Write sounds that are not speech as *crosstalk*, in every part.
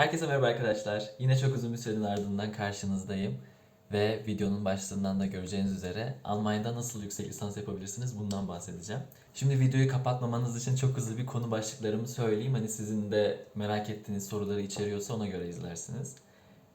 Herkese merhaba arkadaşlar. Yine çok uzun bir sürenin ardından karşınızdayım. Ve videonun başlığından da göreceğiniz üzere Almanya'da nasıl yüksek lisans yapabilirsiniz bundan bahsedeceğim. Şimdi videoyu kapatmamanız için çok hızlı bir konu başlıklarımı söyleyeyim. Hani sizin de merak ettiğiniz soruları içeriyorsa ona göre izlersiniz.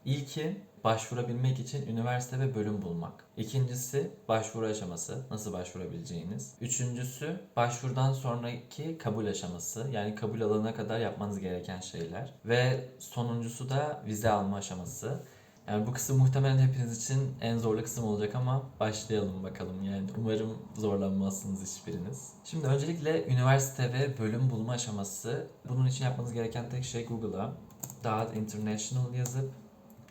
İlki başvurabilmek için üniversite ve bölüm bulmak. İkincisi başvuru aşaması, nasıl başvurabileceğiniz. Üçüncüsü başvurudan sonraki kabul aşaması, yani kabul alana kadar yapmanız gereken şeyler. Ve sonuncusu da vize alma aşaması. Yani bu kısım muhtemelen hepiniz için en zorlu kısım olacak ama başlayalım bakalım. Yani umarım zorlanmazsınız hiçbiriniz. Şimdi öncelikle üniversite ve bölüm bulma aşaması. Bunun için yapmanız gereken tek şey Google'a Dağıt International yazıp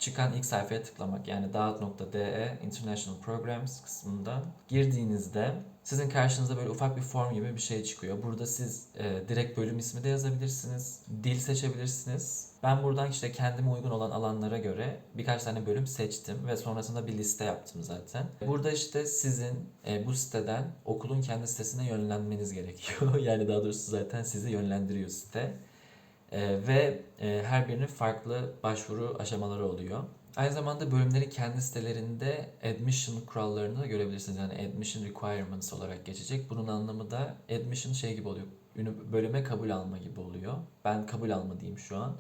çıkan ilk sayfaya tıklamak. Yani dağıt.de International Programs kısmından girdiğinizde sizin karşınıza böyle ufak bir form gibi bir şey çıkıyor. Burada siz e, direkt bölüm ismi de yazabilirsiniz. Dil seçebilirsiniz. Ben buradan işte kendime uygun olan alanlara göre birkaç tane bölüm seçtim ve sonrasında bir liste yaptım zaten. Burada işte sizin e, bu siteden okulun kendi sitesine yönlenmeniz gerekiyor. *laughs* yani daha doğrusu zaten sizi yönlendiriyor site. Ee, ve e, her birinin farklı başvuru aşamaları oluyor. Aynı zamanda bölümlerin kendi sitelerinde admission kurallarını da görebilirsiniz. Yani admission requirements olarak geçecek. Bunun anlamı da admission şey gibi oluyor. Bölüme kabul alma gibi oluyor. Ben kabul alma diyeyim şu an.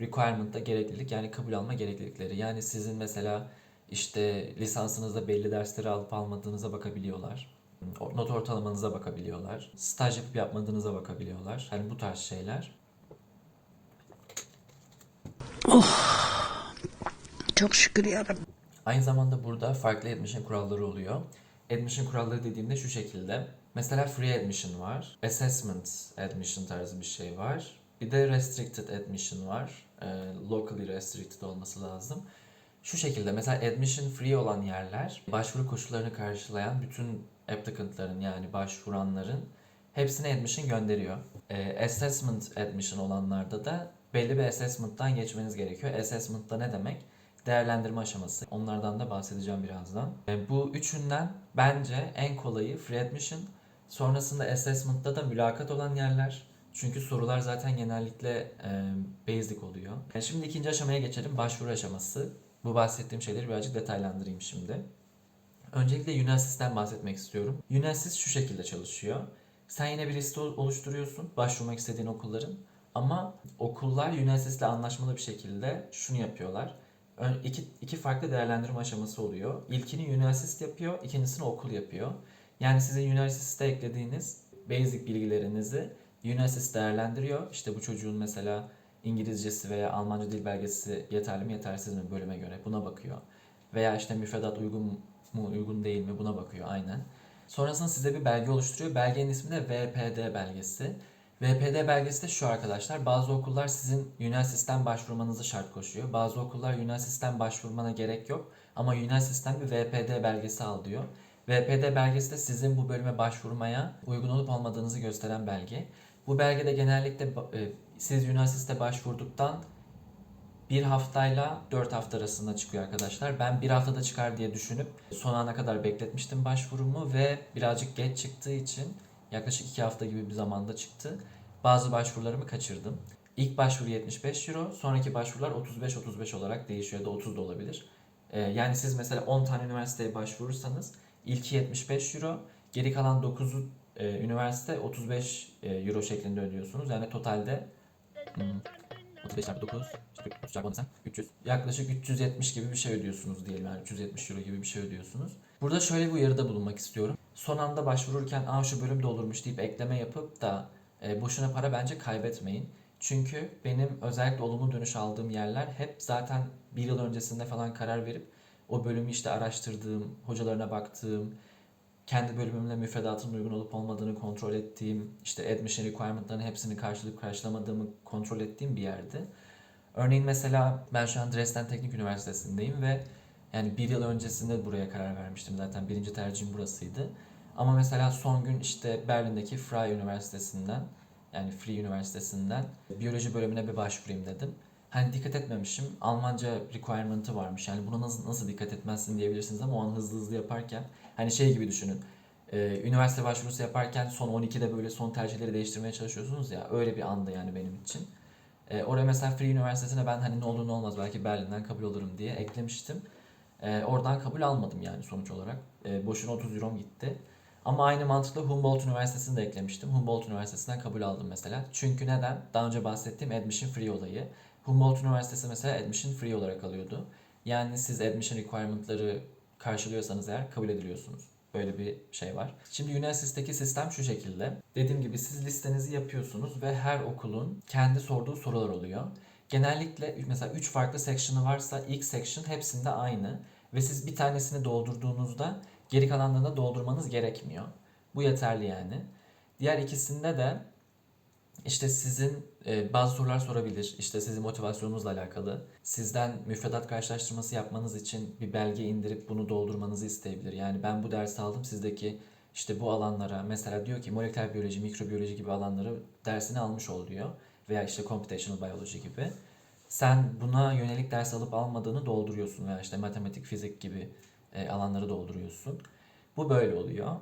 Requirement da gereklilik yani kabul alma gereklilikleri. Yani sizin mesela işte lisansınızda belli dersleri alıp almadığınıza bakabiliyorlar. Not ortalamanıza bakabiliyorlar. Staj yapıp yapmadığınıza bakabiliyorlar. Hani bu tarz şeyler. Çok şükür yarabbim. Aynı zamanda burada farklı admission kuralları oluyor. Admission kuralları dediğimde şu şekilde. Mesela free admission var. Assessment admission tarzı bir şey var. Bir de restricted admission var. Ee, locally restricted olması lazım. Şu şekilde mesela admission free olan yerler başvuru koşullarını karşılayan bütün applicantların yani başvuranların hepsine admission gönderiyor. Ee, assessment admission olanlarda da belli bir assessment'tan geçmeniz gerekiyor. Assessment da ne demek? değerlendirme aşaması. Onlardan da bahsedeceğim birazdan. Bu üçünden bence en kolayı free admission. Sonrasında assessment'ta da mülakat olan yerler. Çünkü sorular zaten genellikle e, basic oluyor. Şimdi ikinci aşamaya geçelim. Başvuru aşaması. Bu bahsettiğim şeyleri birazcık detaylandırayım şimdi. Öncelikle Unisys'ten bahsetmek istiyorum. Unisys şu şekilde çalışıyor. Sen yine bir liste oluşturuyorsun başvurmak istediğin okulların. Ama okullar Unisys'le anlaşmalı bir şekilde şunu yapıyorlar. İki, iki farklı değerlendirme aşaması oluyor. İlkini Unisys yapıyor, ikincisini okul yapıyor. Yani sizin Unisys'te eklediğiniz basic bilgilerinizi Unisys değerlendiriyor. İşte bu çocuğun mesela İngilizcesi veya Almanca dil belgesi yeterli mi yetersiz mi bölüme göre buna bakıyor. Veya işte müfredat uygun mu uygun değil mi buna bakıyor aynen. Sonrasında size bir belge oluşturuyor. Belgenin ismi de VPD belgesi. VPD belgesi de şu arkadaşlar. Bazı okullar sizin Unisys'ten başvurmanızı şart koşuyor. Bazı okullar Unisys'ten başvurmana gerek yok. Ama Unisys'ten bir VPD belgesi al diyor. VPD belgesi de sizin bu bölüme başvurmaya uygun olup olmadığınızı gösteren belge. Bu belgede genellikle e, siz Unisys'te başvurduktan bir haftayla 4 hafta arasında çıkıyor arkadaşlar. Ben bir haftada çıkar diye düşünüp son ana kadar bekletmiştim başvurumu ve birazcık geç çıktığı için yaklaşık 2 hafta gibi bir zamanda çıktı. Bazı başvurularımı kaçırdım. İlk başvuru 75 euro, sonraki başvurular 35-35 olarak değişiyor ya da 30 da olabilir. Ee, yani siz mesela 10 tane üniversiteye başvurursanız ilki 75 euro, geri kalan 9'u e, üniversite 35 e, euro şeklinde ödüyorsunuz. Yani totalde hmm, 35 çarpı 9, işte 30 çarpı 10 desem 300. Yaklaşık 370 gibi bir şey ödüyorsunuz diyelim yani 370 euro gibi bir şey ödüyorsunuz. Burada şöyle bir uyarıda bulunmak istiyorum. Son anda başvururken aa şu bölüm de olurmuş deyip ekleme yapıp da e, boşuna para bence kaybetmeyin. Çünkü benim özellikle olumlu dönüş aldığım yerler hep zaten bir yıl öncesinde falan karar verip o bölümü işte araştırdığım, hocalarına baktığım, kendi bölümümle müfredatın uygun olup olmadığını kontrol ettiğim, işte admission requirement'ların hepsini karşılık karşılamadığımı kontrol ettiğim bir yerdi. Örneğin mesela ben şu an Dresden Teknik Üniversitesi'ndeyim ve yani bir yıl öncesinde buraya karar vermiştim zaten birinci tercihim burasıydı. Ama mesela son gün işte Berlin'deki Freie Üniversitesi'nden yani Free Üniversitesi'nden biyoloji bölümüne bir başvurayım dedim. Hani dikkat etmemişim. Almanca requirement'ı varmış. Yani buna nasıl, nasıl dikkat etmezsin diyebilirsiniz ama o an hızlı hızlı yaparken hani şey gibi düşünün. Ee, üniversite başvurusu yaparken son 12'de böyle son tercihleri değiştirmeye çalışıyorsunuz ya. Öyle bir anda yani benim için. E, oraya mesela Free Üniversitesi'ne ben hani ne olur ne olmaz belki Berlin'den kabul olurum diye eklemiştim. E, oradan kabul almadım yani sonuç olarak. E, boşuna 30 eurom gitti. Ama aynı mantıkla Humboldt Üniversitesi'ni de eklemiştim. Humboldt Üniversitesi'nden kabul aldım mesela. Çünkü neden? Daha önce bahsettiğim admission free olayı. Humboldt Üniversitesi mesela admission free olarak alıyordu. Yani siz admission requirement'ları karşılıyorsanız eğer kabul ediliyorsunuz. Böyle bir şey var. Şimdi Unisys'teki sistem şu şekilde. Dediğim gibi siz listenizi yapıyorsunuz ve her okulun kendi sorduğu sorular oluyor. Genellikle mesela 3 farklı section'ı varsa ilk section hepsinde aynı ve siz bir tanesini doldurduğunuzda geri kalanlarını doldurmanız gerekmiyor. Bu yeterli yani. Diğer ikisinde de işte sizin e, bazı sorular sorabilir. İşte sizin motivasyonunuzla alakalı. Sizden müfredat karşılaştırması yapmanız için bir belge indirip bunu doldurmanızı isteyebilir. Yani ben bu dersi aldım sizdeki işte bu alanlara mesela diyor ki moleküler biyoloji, mikrobiyoloji gibi alanları dersini almış ol diyor. Veya işte computational biology gibi. Sen buna yönelik ders alıp almadığını dolduruyorsun veya işte matematik, fizik gibi e, alanları dolduruyorsun. Bu böyle oluyor.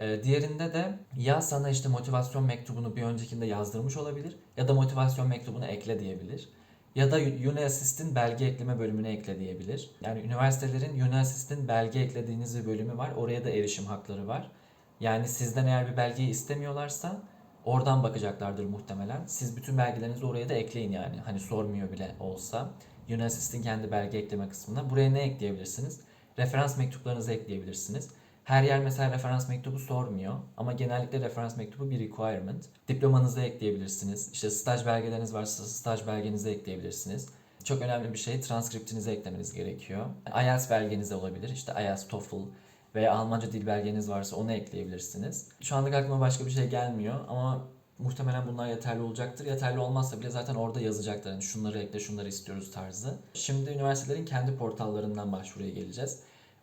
Ee, diğerinde de ya sana işte motivasyon mektubunu bir öncekinde yazdırmış olabilir ya da motivasyon mektubunu ekle diyebilir. Ya da Unisys'in belge ekleme bölümüne ekle diyebilir. Yani üniversitelerin Unisys'in belge eklediğiniz bir bölümü var. Oraya da erişim hakları var. Yani sizden eğer bir belgeyi istemiyorlarsa oradan bakacaklardır muhtemelen. Siz bütün belgelerinizi oraya da ekleyin yani. Hani sormuyor bile olsa. Unisys'in kendi belge ekleme kısmına. Buraya ne ekleyebilirsiniz? Referans mektuplarınızı ekleyebilirsiniz. Her yer mesela referans mektubu sormuyor ama genellikle referans mektubu bir requirement. Diplomanızı ekleyebilirsiniz. İşte staj belgeleriniz varsa staj belgenizi ekleyebilirsiniz. Çok önemli bir şey transkriptinizi eklemeniz gerekiyor. IELTS belgeniz de olabilir. İşte IELTS, TOEFL veya Almanca dil belgeniz varsa onu ekleyebilirsiniz. Şu anlık aklıma başka bir şey gelmiyor ama muhtemelen bunlar yeterli olacaktır. Yeterli olmazsa bile zaten orada yazacaklar. Yani şunları ekle, şunları istiyoruz tarzı. Şimdi üniversitelerin kendi portallarından başvuruya geleceğiz.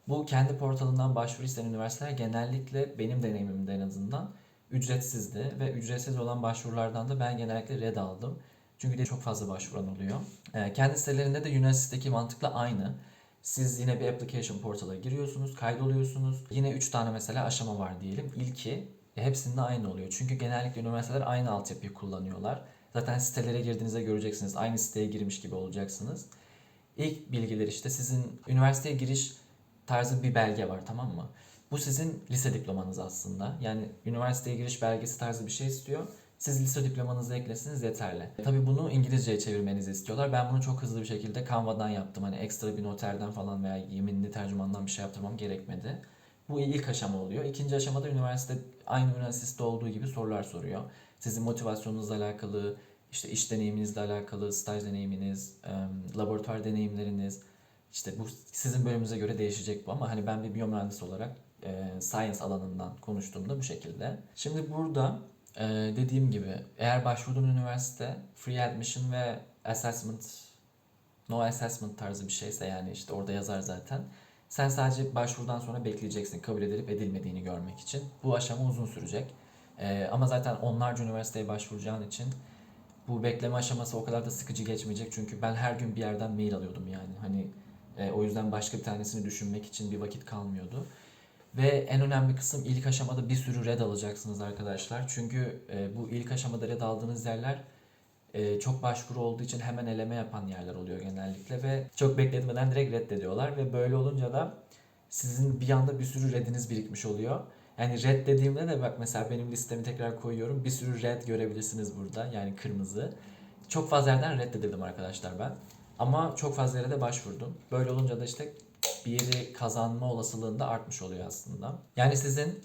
Bu kendi portalından başvuru isteyen üniversiteler genellikle benim deneyimimde en azından ücretsizdi ve ücretsiz olan başvurulardan da ben genellikle red aldım. Çünkü de çok fazla başvuran oluyor. Ee, kendi sitelerinde de Unisys'teki mantıkla aynı. Siz yine bir application portala giriyorsunuz, kaydoluyorsunuz. Yine 3 tane mesela aşama var diyelim. İlki e, hepsinde aynı oluyor. Çünkü genellikle üniversiteler aynı altyapıyı kullanıyorlar. Zaten sitelere girdiğinizde göreceksiniz. Aynı siteye girmiş gibi olacaksınız. İlk bilgiler işte sizin üniversiteye giriş tarzı bir belge var tamam mı? Bu sizin lise diplomanız aslında. Yani üniversiteye giriş belgesi tarzı bir şey istiyor. Siz lise diplomanızı eklesiniz yeterli. Tabii bunu İngilizceye çevirmenizi istiyorlar. Ben bunu çok hızlı bir şekilde Canva'dan yaptım. Hani ekstra bir noterden falan veya yeminli tercümandan bir şey yaptırmam gerekmedi. Bu ilk aşama oluyor. İkinci aşamada üniversite aynı üniversitede olduğu gibi sorular soruyor. Sizin motivasyonunuzla alakalı, işte iş deneyiminizle alakalı, staj deneyiminiz, laboratuvar deneyimleriniz, işte bu sizin bölümünüze göre değişecek bu ama hani ben bir biyomühendis olarak e, science alanından konuştuğumda bu şekilde. Şimdi burada e, dediğim gibi eğer başvurduğun üniversite free admission ve assessment no assessment tarzı bir şeyse yani işte orada yazar zaten. Sen sadece başvurudan sonra bekleyeceksin kabul edilip edilmediğini görmek için. Bu aşama uzun sürecek. E, ama zaten onlarca üniversiteye başvuracağın için bu bekleme aşaması o kadar da sıkıcı geçmeyecek. Çünkü ben her gün bir yerden mail alıyordum yani. Hani e, o yüzden başka bir tanesini düşünmek için bir vakit kalmıyordu. Ve en önemli kısım ilk aşamada bir sürü red alacaksınız arkadaşlar. Çünkü e, bu ilk aşamada red aldığınız yerler e, çok başvuru olduğu için hemen eleme yapan yerler oluyor genellikle ve çok bekletmeden direkt reddediyorlar ve böyle olunca da sizin bir anda bir sürü rediniz birikmiş oluyor. Yani red dediğimde de bak mesela benim listemi tekrar koyuyorum. Bir sürü red görebilirsiniz burada yani kırmızı. Çok fazla yerden reddedildim arkadaşlar ben. Ama çok fazla yere de başvurdum. Böyle olunca da işte bir yeri kazanma olasılığında artmış oluyor aslında. Yani sizin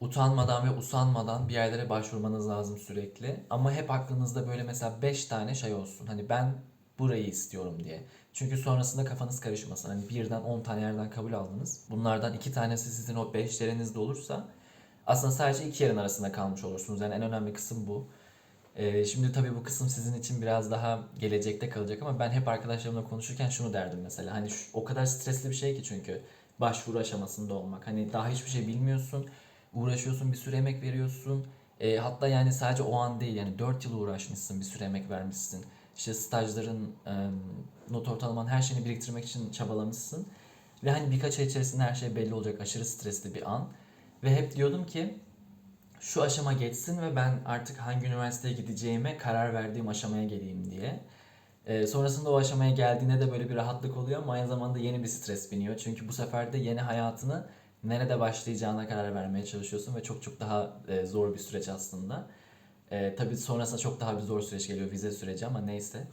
utanmadan ve usanmadan bir yerlere başvurmanız lazım sürekli. Ama hep aklınızda böyle mesela 5 tane şey olsun. Hani ben burayı istiyorum diye. Çünkü sonrasında kafanız karışmasın. Hani birden 10 tane yerden kabul aldınız. Bunlardan 2 tanesi sizin o 5 yerinizde olursa aslında sadece iki yerin arasında kalmış olursunuz. Yani en önemli kısım bu. Ee, şimdi tabii bu kısım sizin için biraz daha gelecekte kalacak ama ben hep arkadaşlarımla konuşurken şunu derdim mesela. Hani şu, o kadar stresli bir şey ki çünkü başvuru aşamasında olmak. Hani daha hiçbir şey bilmiyorsun, uğraşıyorsun, bir sürü emek veriyorsun. Ee, hatta yani sadece o an değil yani 4 yıl uğraşmışsın, bir sürü emek vermişsin. İşte stajların, e, not ortalaman her şeyini biriktirmek için çabalamışsın. Ve hani birkaç ay içerisinde her şey belli olacak. Aşırı stresli bir an. Ve hep diyordum ki şu aşama geçsin ve ben artık hangi üniversiteye gideceğime karar verdiğim aşamaya geleyim diye. Ee, sonrasında o aşamaya geldiğinde de böyle bir rahatlık oluyor ama aynı zamanda yeni bir stres biniyor. Çünkü bu sefer de yeni hayatını nerede başlayacağına karar vermeye çalışıyorsun ve çok çok daha e, zor bir süreç aslında. E, tabii sonrasında çok daha bir zor süreç geliyor vize süreci ama neyse.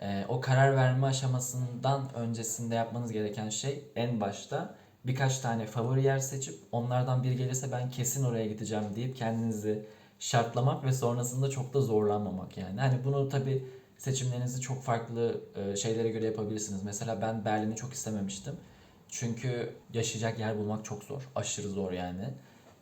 E, o karar verme aşamasından öncesinde yapmanız gereken şey en başta birkaç tane favori yer seçip onlardan biri gelirse ben kesin oraya gideceğim deyip kendinizi şartlamak ve sonrasında çok da zorlanmamak yani. Hani bunu tabii seçimlerinizi çok farklı e, şeylere göre yapabilirsiniz. Mesela ben Berlin'i çok istememiştim. Çünkü yaşayacak yer bulmak çok zor. Aşırı zor yani.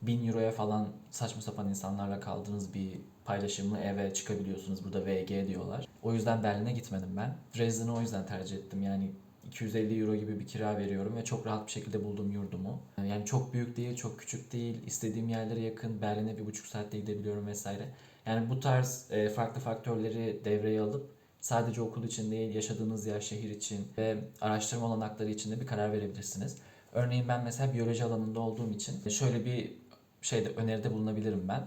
1000 euroya falan saçma sapan insanlarla kaldığınız bir paylaşımlı eve çıkabiliyorsunuz. Burada VG diyorlar. O yüzden Berlin'e gitmedim ben. Dresden'i o yüzden tercih ettim. Yani 250 euro gibi bir kira veriyorum ve çok rahat bir şekilde buldum yurdumu. Yani çok büyük değil, çok küçük değil. İstediğim yerlere yakın. Berlin'e bir buçuk saatte gidebiliyorum vesaire. Yani bu tarz e, farklı faktörleri devreye alıp sadece okul için değil, yaşadığınız yer, şehir için ve araştırma olanakları için de bir karar verebilirsiniz. Örneğin ben mesela biyoloji alanında olduğum için şöyle bir şeyde öneride bulunabilirim ben.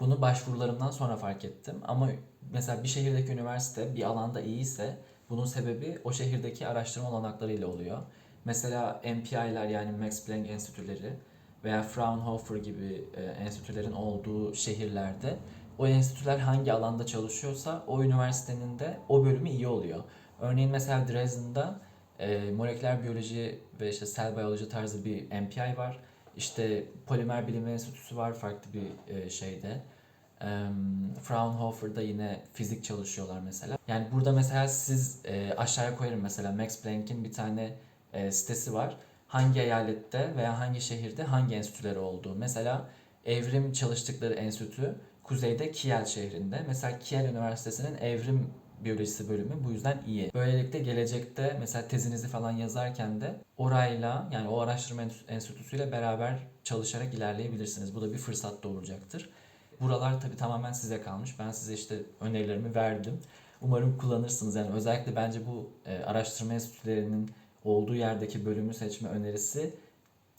Bunu başvurularımdan sonra fark ettim ama mesela bir şehirdeki üniversite bir alanda iyiyse bunun sebebi o şehirdeki araştırma olanaklarıyla oluyor. Mesela MPI'ler yani Max Planck Enstitüleri veya Fraunhofer gibi e, enstitülerin olduğu şehirlerde o enstitüler hangi alanda çalışıyorsa o üniversitenin de o bölümü iyi oluyor. Örneğin mesela Dresden'da e, moleküler biyoloji ve işte cell biyoloji tarzı bir MPI var. İşte polimer bilimi enstitüsü var farklı bir e, şeyde. Fraunhofer'da yine fizik çalışıyorlar mesela. Yani burada mesela siz e, aşağıya koyarım mesela Max Planck'in bir tane e, sitesi var. Hangi eyalette veya hangi şehirde hangi enstitüleri olduğu. Mesela evrim çalıştıkları enstitü kuzeyde Kiel şehrinde. Mesela Kiel Üniversitesi'nin evrim biyolojisi bölümü bu yüzden iyi. Böylelikle gelecekte mesela tezinizi falan yazarken de orayla yani o araştırma enstitü- enstitüsüyle beraber çalışarak ilerleyebilirsiniz. Bu da bir fırsat doğuracaktır. Buralar tabii tamamen size kalmış. Ben size işte önerilerimi verdim. Umarım kullanırsınız. Yani özellikle bence bu e, araştırma enstitülerinin olduğu yerdeki bölümü seçme önerisi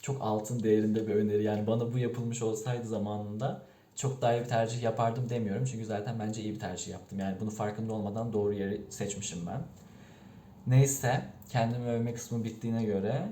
çok altın değerinde bir öneri. Yani bana bu yapılmış olsaydı zamanında çok daha iyi bir tercih yapardım demiyorum. Çünkü zaten bence iyi bir tercih yaptım. Yani bunu farkında olmadan doğru yeri seçmişim ben. Neyse kendimi övme kısmı bittiğine göre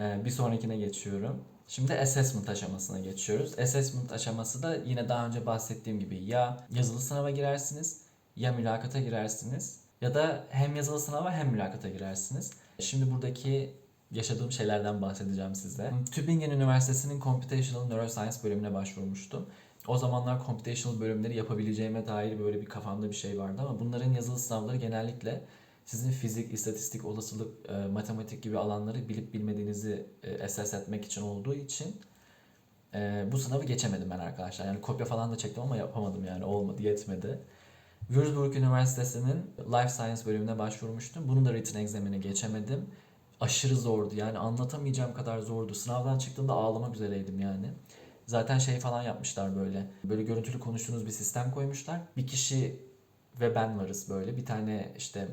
e, bir sonrakine geçiyorum. Şimdi assessment aşamasına geçiyoruz. Assessment aşaması da yine daha önce bahsettiğim gibi ya yazılı sınava girersiniz ya mülakata girersiniz ya da hem yazılı sınava hem mülakata girersiniz. Şimdi buradaki yaşadığım şeylerden bahsedeceğim size. Tübingen Üniversitesi'nin Computational Neuroscience bölümüne başvurmuştum. O zamanlar computational bölümleri yapabileceğime dair böyle bir kafamda bir şey vardı ama bunların yazılı sınavları genellikle sizin fizik, istatistik, olasılık, e, matematik gibi alanları bilip bilmediğinizi e, assess etmek için olduğu için e, bu sınavı geçemedim ben arkadaşlar. Yani kopya falan da çektim ama yapamadım yani olmadı, yetmedi. Würzburg Üniversitesi'nin Life Science bölümüne başvurmuştum. Bunun da written exam'ini geçemedim. Aşırı zordu yani anlatamayacağım kadar zordu. Sınavdan çıktığımda ağlamak üzereydim yani. Zaten şey falan yapmışlar böyle. Böyle görüntülü konuştuğunuz bir sistem koymuşlar. Bir kişi ve ben varız böyle. Bir tane işte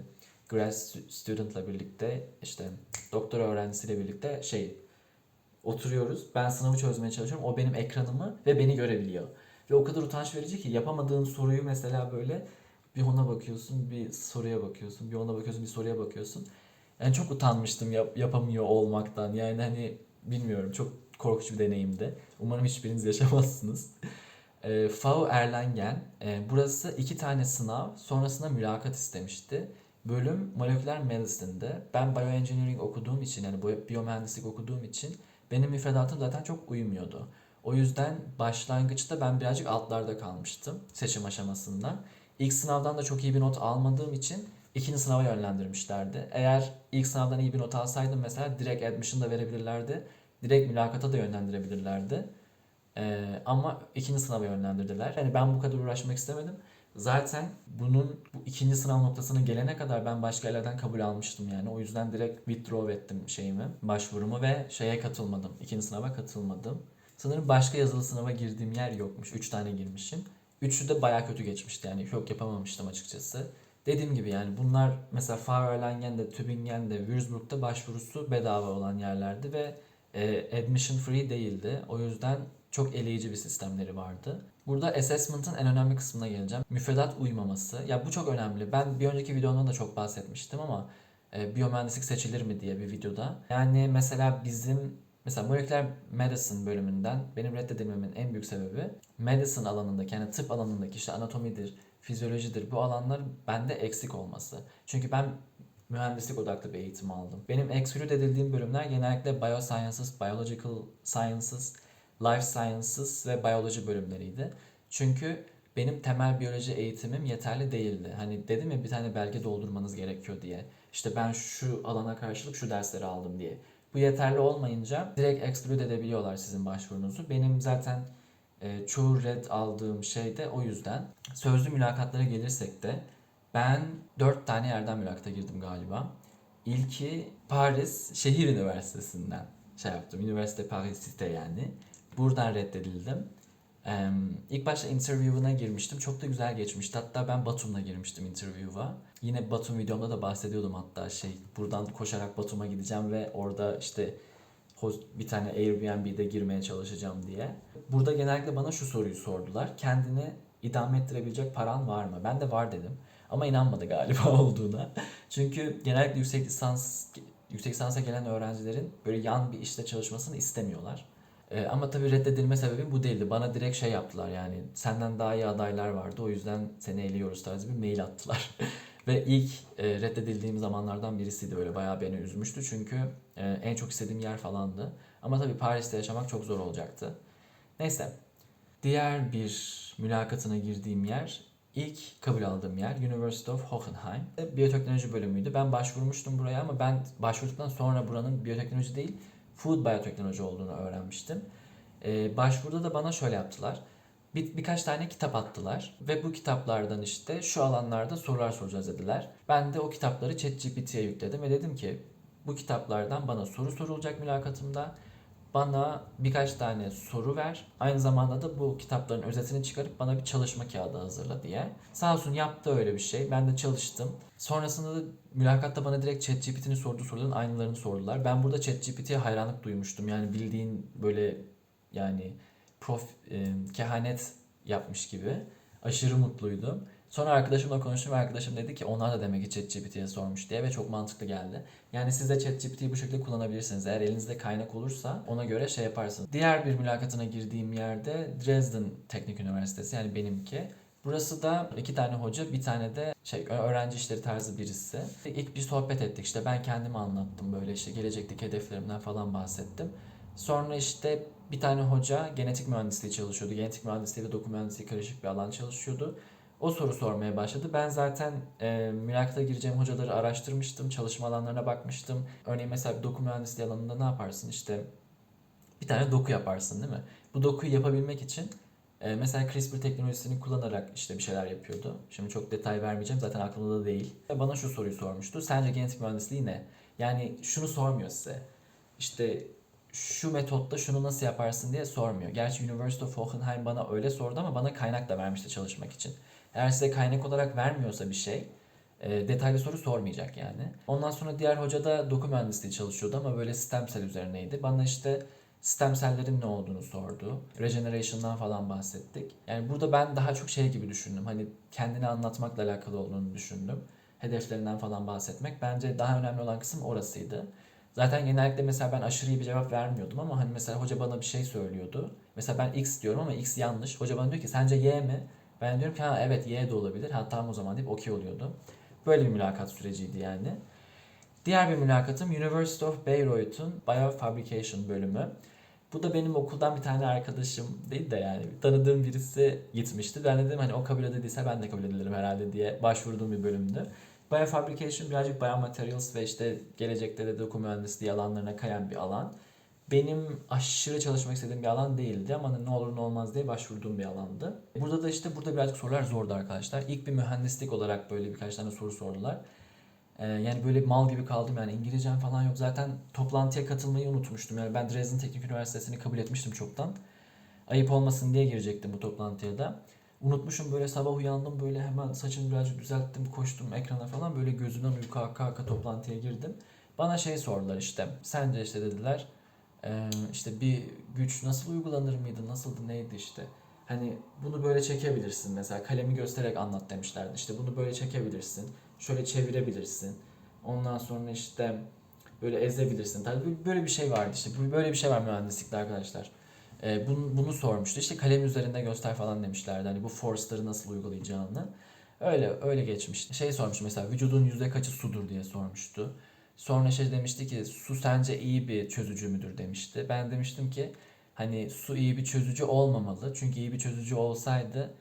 grad stu- student'la birlikte işte doktora öğrencisiyle birlikte şey oturuyoruz. Ben sınavı çözmeye çalışıyorum. O benim ekranımı ve beni görebiliyor. Ve o kadar utanç verici ki yapamadığın soruyu mesela böyle bir ona bakıyorsun, bir soruya bakıyorsun, bir ona bakıyorsun, bir soruya bakıyorsun. Yani çok utanmıştım yap- yapamıyor olmaktan. Yani hani bilmiyorum çok korkunç bir deneyimdi. Umarım hiçbiriniz yaşamazsınız. *laughs* E, FAO Erlangen. e, burası iki tane sınav, sonrasında mülakat istemişti. Bölüm moleküler medicine'de. Ben bioengineering okuduğum için yani biyomühendislik okuduğum için benim müfredatım zaten çok uymuyordu. O yüzden başlangıçta ben birazcık altlarda kalmıştım seçim aşamasında. İlk sınavdan da çok iyi bir not almadığım için ikinci sınava yönlendirmişlerdi. Eğer ilk sınavdan iyi bir not alsaydım mesela direkt admission da verebilirlerdi. Direkt mülakata da yönlendirebilirlerdi. Ee, ama ikinci sınava yönlendirdiler. Yani ben bu kadar uğraşmak istemedim. Zaten bunun bu ikinci sınav noktasına gelene kadar ben başka yerlerden kabul almıştım yani. O yüzden direkt withdraw ettim şeyimi, başvurumu ve şeye katılmadım. İkinci sınava katılmadım. Sanırım başka yazılı sınava girdiğim yer yokmuş. Üç tane girmişim. Üçü de baya kötü geçmişti yani. Yok yapamamıştım açıkçası. Dediğim gibi yani bunlar mesela Fahrerlangen'de, Tübingen'de, Würzburg'da başvurusu bedava olan yerlerdi ve e, admission free değildi. O yüzden çok eleyici bir sistemleri vardı. Burada assessment'ın en önemli kısmına geleceğim. Müfredat uymaması. Ya bu çok önemli. Ben bir önceki videomda da çok bahsetmiştim ama e, biyomühendislik seçilir mi diye bir videoda. Yani mesela bizim mesela moleküler medicine bölümünden benim reddedilmemin en büyük sebebi medicine alanındaki yani tıp alanındaki işte anatomidir, fizyolojidir bu alanlar bende eksik olması. Çünkü ben mühendislik odaklı bir eğitim aldım. Benim exclude edildiğim bölümler genellikle biosciences, biological sciences, life sciences ve biyoloji bölümleriydi. Çünkü benim temel biyoloji eğitimim yeterli değildi. Hani dedim ya bir tane belge doldurmanız gerekiyor diye. İşte ben şu alana karşılık şu dersleri aldım diye. Bu yeterli olmayınca direkt exclude edebiliyorlar sizin başvurunuzu. Benim zaten e, çoğu red aldığım şey de o yüzden. Sözlü mülakatlara gelirsek de ben 4 tane yerden mülakata girdim galiba. İlki Paris Şehir Üniversitesi'nden şey yaptım. Üniversite Paris'te yani. Buradan reddedildim. Ee, ilk başta interview'una girmiştim. Çok da güzel geçmişti. Hatta ben Batum'la girmiştim interview'a. Yine Batum videomda da bahsediyordum hatta şey buradan koşarak Batum'a gideceğim ve orada işte bir tane Airbnb'de girmeye çalışacağım diye. Burada genellikle bana şu soruyu sordular. Kendini idame ettirebilecek paran var mı? Ben de var dedim. Ama inanmadı galiba *laughs* olduğuna. Çünkü genellikle yüksek lisans yüksek lisansa gelen öğrencilerin böyle yan bir işte çalışmasını istemiyorlar. Ee, ama tabii reddedilme sebebim bu değildi. Bana direkt şey yaptılar yani senden daha iyi adaylar vardı o yüzden seni eliyoruz tarzı bir mail attılar. *laughs* Ve ilk e, reddedildiğim zamanlardan birisiydi böyle bayağı beni üzmüştü çünkü e, en çok istediğim yer falandı. Ama tabii Paris'te yaşamak çok zor olacaktı. Neyse. Diğer bir mülakatına girdiğim yer ilk kabul aldığım yer University of Hohenheim. Biyoteknoloji bölümüydü. Ben başvurmuştum buraya ama ben başvurduktan sonra buranın biyoteknoloji değil food biyoteknoloji olduğunu öğrenmiştim. Ee, başvuruda da bana şöyle yaptılar. Bir, birkaç tane kitap attılar ve bu kitaplardan işte şu alanlarda sorular soracağız dediler. Ben de o kitapları ChatGPT'ye yükledim ve dedim ki bu kitaplardan bana soru sorulacak mülakatımda. Bana birkaç tane soru ver. Aynı zamanda da bu kitapların özetini çıkarıp bana bir çalışma kağıdı hazırla diye. Sağ olsun yaptı öyle bir şey. Ben de çalıştım. Sonrasında da mülakatta bana direkt ChatGPT'nin sorduğu soruların aynılarını sordular. Ben burada ChatGPT'ye hayranlık duymuştum. Yani bildiğin böyle yani prof, e, kehanet yapmış gibi. Aşırı mutluydum. Sonra arkadaşımla konuştum ve arkadaşım dedi ki onlar da demek ki ChatGPT'ye sormuş diye ve çok mantıklı geldi. Yani siz de ChatGPT'yi bu şekilde kullanabilirsiniz. Eğer elinizde kaynak olursa ona göre şey yaparsınız. Diğer bir mülakatına girdiğim yerde Dresden Teknik Üniversitesi yani benimki. Burası da iki tane hoca, bir tane de şey öğrenci işleri tarzı birisi. İlk bir sohbet ettik işte ben kendimi anlattım böyle işte gelecekteki hedeflerimden falan bahsettim. Sonra işte bir tane hoca genetik mühendisliği çalışıyordu. Genetik mühendisliği ve doku mühendisliği karışık bir alan çalışıyordu. O soru sormaya başladı. Ben zaten e, mülakata gireceğim hocaları araştırmıştım. Çalışma alanlarına bakmıştım. Örneğin mesela bir doku mühendisliği alanında ne yaparsın? İşte bir tane doku yaparsın değil mi? Bu dokuyu yapabilmek için e, mesela CRISPR teknolojisini kullanarak işte bir şeyler yapıyordu. Şimdi çok detay vermeyeceğim zaten aklımda da değil. Bana şu soruyu sormuştu. Sence genetik mühendisliği ne? Yani şunu sormuyor size. İşte şu metotta şunu nasıl yaparsın diye sormuyor. Gerçi University of Hohenheim bana öyle sordu ama bana kaynak da vermişti çalışmak için. Eğer size kaynak olarak vermiyorsa bir şey e, detaylı soru sormayacak yani. Ondan sonra diğer hoca da doku mühendisliği çalışıyordu ama böyle stem cell üzerineydi. Bana işte stem cell'lerin ne olduğunu sordu. Regeneration'dan falan bahsettik. Yani burada ben daha çok şey gibi düşündüm. Hani kendini anlatmakla alakalı olduğunu düşündüm. Hedeflerinden falan bahsetmek. Bence daha önemli olan kısım orasıydı. Zaten genellikle mesela ben aşırı iyi bir cevap vermiyordum ama hani mesela hoca bana bir şey söylüyordu. Mesela ben X diyorum ama X yanlış. Hoca bana diyor ki sence Y mi? Ben diyorum ki ha evet Y de olabilir. Ha tamam o zaman deyip okey oluyordu. Böyle bir mülakat süreciydi yani. Diğer bir mülakatım University of Bayreuth'un Biofabrication bölümü. Bu da benim okuldan bir tane arkadaşım değil de yani tanıdığım birisi gitmişti. Ben de dedim hani o kabul edildiyse ben de kabul edilirim herhalde diye başvurduğum bir bölümdü. Biofabrication birazcık biomaterials ve işte gelecekte de doku mühendisliği alanlarına kayan bir alan. Benim aşırı çalışmak istediğim bir alan değildi ama ne olur ne olmaz diye başvurduğum bir alandı. Burada da işte burada birazcık sorular zordu arkadaşlar. İlk bir mühendislik olarak böyle birkaç tane soru sordular. Ee, yani böyle mal gibi kaldım yani İngilizcem falan yok. Zaten toplantıya katılmayı unutmuştum. Yani ben Dresden Teknik Üniversitesi'ni kabul etmiştim çoktan. Ayıp olmasın diye girecektim bu toplantıya da. Unutmuşum böyle sabah uyandım böyle hemen saçımı birazcık düzelttim koştum ekrana falan böyle gözümden uyku akka toplantıya girdim. Bana şey sordular işte sence işte dediler "Ee, işte bir güç nasıl uygulanır mıydı nasıldı neydi işte. Hani bunu böyle çekebilirsin mesela kalemi göstererek anlat demişlerdi. İşte bunu böyle çekebilirsin. Şöyle çevirebilirsin. Ondan sonra işte böyle ezebilirsin. Tabii böyle bir şey vardı işte. Böyle bir şey var mühendislikte arkadaşlar. Ee, bunu, bunu sormuştu. İşte kalem üzerinde göster falan demişlerdi. Hani bu force'ları nasıl uygulayacağını. Öyle öyle geçmişti. Şey sormuştu mesela vücudun yüzde kaçı sudur diye sormuştu. Sonra şey demişti ki su sence iyi bir çözücü müdür demişti. Ben demiştim ki hani su iyi bir çözücü olmamalı. Çünkü iyi bir çözücü olsaydı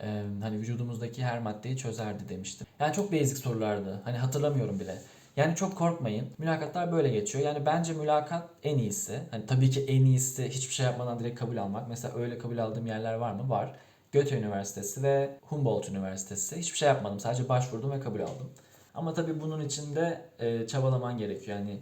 e, hani vücudumuzdaki her maddeyi çözerdi demiştim. Yani çok basic sorulardı. Hani hatırlamıyorum bile. Yani çok korkmayın. Mülakatlar böyle geçiyor. Yani bence mülakat en iyisi. Hani tabii ki en iyisi hiçbir şey yapmadan direkt kabul almak. Mesela öyle kabul aldığım yerler var mı? Var. Goethe Üniversitesi ve Humboldt Üniversitesi. Hiçbir şey yapmadım. Sadece başvurdum ve kabul aldım. Ama tabii bunun için de e, çabalaman gerekiyor. Yani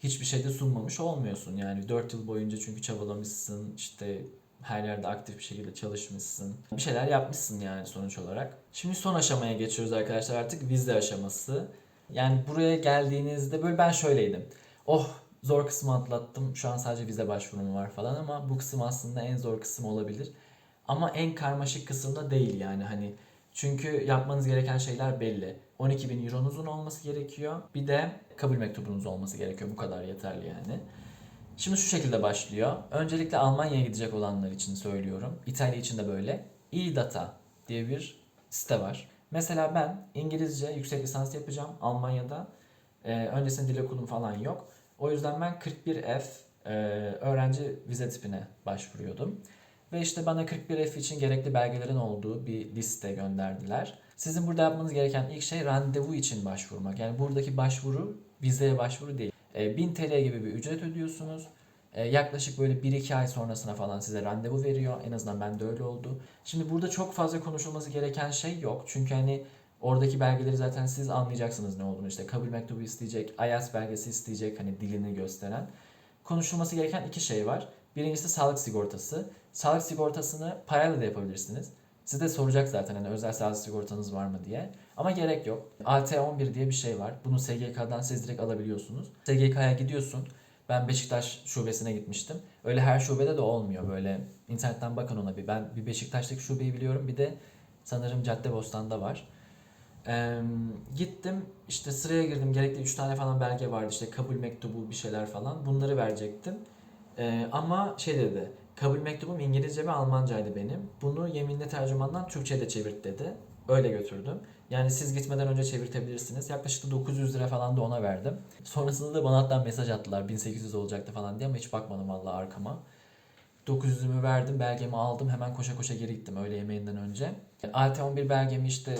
hiçbir şeyde sunmamış olmuyorsun. Yani 4 yıl boyunca çünkü çabalamışsın. işte her yerde aktif bir şekilde çalışmışsın. Bir şeyler yapmışsın yani sonuç olarak. Şimdi son aşamaya geçiyoruz arkadaşlar artık vize aşaması. Yani buraya geldiğinizde böyle ben şöyleydim. Oh zor kısmı atlattım. Şu an sadece vize başvurum var falan ama bu kısım aslında en zor kısım olabilir. Ama en karmaşık kısım da değil yani hani çünkü yapmanız gereken şeyler belli. 12 bin euronuzun olması gerekiyor. Bir de kabul mektubunuz olması gerekiyor. Bu kadar yeterli yani. Şimdi şu şekilde başlıyor. Öncelikle Almanya'ya gidecek olanlar için söylüyorum. İtalya için de böyle. e-data diye bir site var. Mesela ben İngilizce yüksek lisans yapacağım Almanya'da. Ee, öncesinde dil okulum falan yok. O yüzden ben 41F e, öğrenci vize tipine başvuruyordum. Ve işte bana 41F için gerekli belgelerin olduğu bir liste gönderdiler. Sizin burada yapmanız gereken ilk şey randevu için başvurmak. Yani buradaki başvuru vizeye başvuru değil. E, 1000 TL gibi bir ücret ödüyorsunuz. E, yaklaşık böyle 1-2 ay sonrasına falan size randevu veriyor. En azından bende öyle oldu. Şimdi burada çok fazla konuşulması gereken şey yok. Çünkü hani oradaki belgeleri zaten siz anlayacaksınız ne olduğunu. İşte kabul mektubu isteyecek, IELTS belgesi isteyecek hani dilini gösteren. Konuşulması gereken iki şey var. Birincisi sağlık sigortası. Sağlık sigortasını parayla da yapabilirsiniz. Size soracak zaten hani özel sağlık sigortanız var mı diye. Ama gerek yok. AT11 diye bir şey var. Bunu SGK'dan siz direkt alabiliyorsunuz. SGK'ya gidiyorsun. Ben Beşiktaş şubesine gitmiştim. Öyle her şubede de olmuyor böyle. İnternetten bakın ona bir. Ben bir Beşiktaş'taki şubeyi biliyorum. Bir de sanırım Caddebostan'da var. Ee, gittim işte sıraya girdim. Gerekli 3 tane falan belge vardı. İşte kabul mektubu bir şeyler falan. Bunları verecektim. Ee, ama şey dedi. Kabul mektubum İngilizce ve Almancaydı benim. Bunu yeminli tercümandan Türkçe'ye de çevirt dedi. Öyle götürdüm. Yani siz gitmeden önce çevirtebilirsiniz. Yaklaşık da 900 lira falan da ona verdim. Sonrasında da bana hatta mesaj attılar 1800 olacaktı falan diye ama hiç bakmadım vallahi arkama. 900'ümü verdim, belgemi aldım. Hemen koşa koşa geri gittim öğle yemeğinden önce. AT11 belgemi işte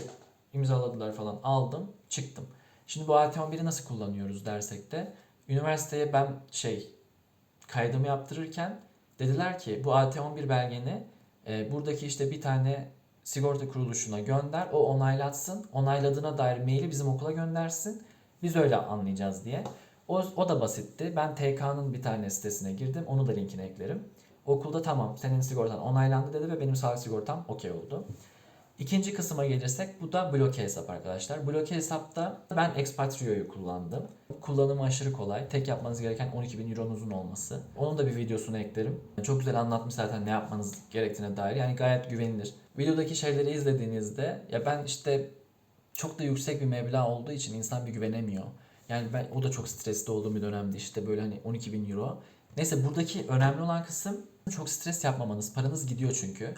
imzaladılar falan aldım, çıktım. Şimdi bu AT11'i nasıl kullanıyoruz dersek de üniversiteye ben şey kaydımı yaptırırken dediler ki bu AT11 belgeni e, buradaki işte bir tane sigorta kuruluşuna gönder. O onaylatsın. Onayladığına dair maili bizim okula göndersin. Biz öyle anlayacağız diye. O, o da basitti. Ben TK'nın bir tane sitesine girdim. Onu da linkine eklerim. Okulda tamam senin sigortan onaylandı dedi ve benim sağlık sigortam okey oldu. İkinci kısma gelirsek bu da bloke hesap arkadaşlar. Bloke hesapta ben Expatrio'yu kullandım. Kullanımı aşırı kolay. Tek yapmanız gereken 12.000 euronuzun olması. Onun da bir videosunu eklerim. Çok güzel anlatmış zaten ne yapmanız gerektiğine dair. Yani gayet güvenilir. Videodaki şeyleri izlediğinizde ya ben işte çok da yüksek bir meblağ olduğu için insan bir güvenemiyor. Yani ben o da çok stresli olduğum bir dönemdi işte böyle hani 12 bin euro. Neyse buradaki önemli olan kısım çok stres yapmamanız. Paranız gidiyor çünkü.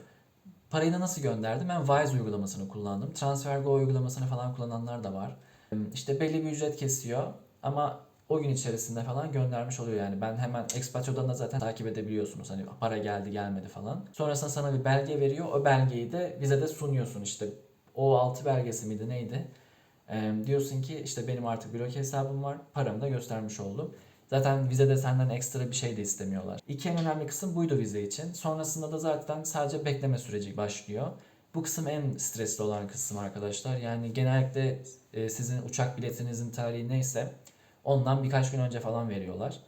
Parayı da nasıl gönderdim? Ben Wise uygulamasını kullandım. TransferGo uygulamasını falan kullananlar da var. İşte belli bir ücret kesiyor ama o gün içerisinde falan göndermiş oluyor yani. Ben hemen Expatio'dan da zaten takip edebiliyorsunuz. Hani para geldi gelmedi falan. Sonrasında sana bir belge veriyor. O belgeyi de bize de sunuyorsun işte. O 6 belgesi miydi neydi? Ee, diyorsun ki işte benim artık bloke hesabım var. Paramı da göstermiş oldum. Zaten vizede senden ekstra bir şey de istemiyorlar. İki en önemli kısım buydu vize için. Sonrasında da zaten sadece bekleme süreci başlıyor. Bu kısım en stresli olan kısım arkadaşlar. Yani genellikle e, sizin uçak biletinizin tarihi neyse ondan birkaç gün önce falan veriyorlar.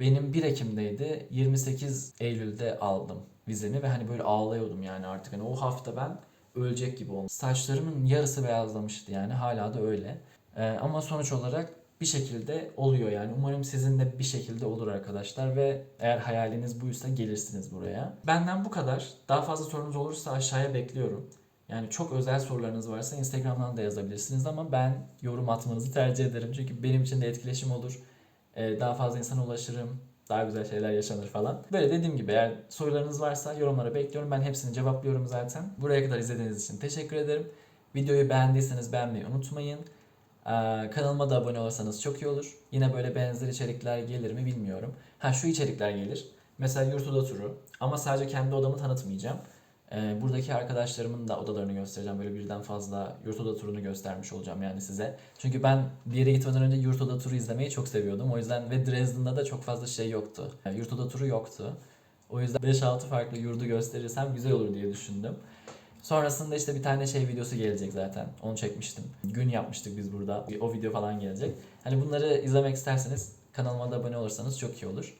Benim 1 Ekim'deydi. 28 Eylül'de aldım vizemi ve hani böyle ağlayıyordum yani artık. Hani o hafta ben ölecek gibi oldum. Saçlarımın yarısı beyazlamıştı yani hala da öyle. Ee, ama sonuç olarak bir şekilde oluyor yani. Umarım sizin de bir şekilde olur arkadaşlar ve eğer hayaliniz buysa gelirsiniz buraya. Benden bu kadar. Daha fazla sorunuz olursa aşağıya bekliyorum. Yani çok özel sorularınız varsa Instagram'dan da yazabilirsiniz ama ben yorum atmanızı tercih ederim. Çünkü benim için de etkileşim olur. Ee, Daha fazla insana ulaşırım. Daha güzel şeyler yaşanır falan. Böyle dediğim gibi eğer sorularınız varsa yorumlara bekliyorum. Ben hepsini cevaplıyorum zaten. Buraya kadar izlediğiniz için teşekkür ederim. Videoyu beğendiyseniz beğenmeyi unutmayın. Ee, kanalıma da abone olursanız çok iyi olur. Yine böyle benzer içerikler gelir mi bilmiyorum. Ha şu içerikler gelir. Mesela yurt oda turu. Ama sadece kendi odamı tanıtmayacağım. Ee, buradaki arkadaşlarımın da odalarını göstereceğim. Böyle birden fazla yurt oda turunu göstermiş olacağım yani size. Çünkü ben bir yere gitmeden önce yurt oda turu izlemeyi çok seviyordum. O yüzden ve Dresden'da da çok fazla şey yoktu. Yani yurt oda turu yoktu. O yüzden 5-6 farklı yurdu gösterirsem güzel olur diye düşündüm. Sonrasında işte bir tane şey videosu gelecek zaten. Onu çekmiştim. Gün yapmıştık biz burada. O video falan gelecek. Hani bunları izlemek isterseniz kanalıma da abone olursanız çok iyi olur.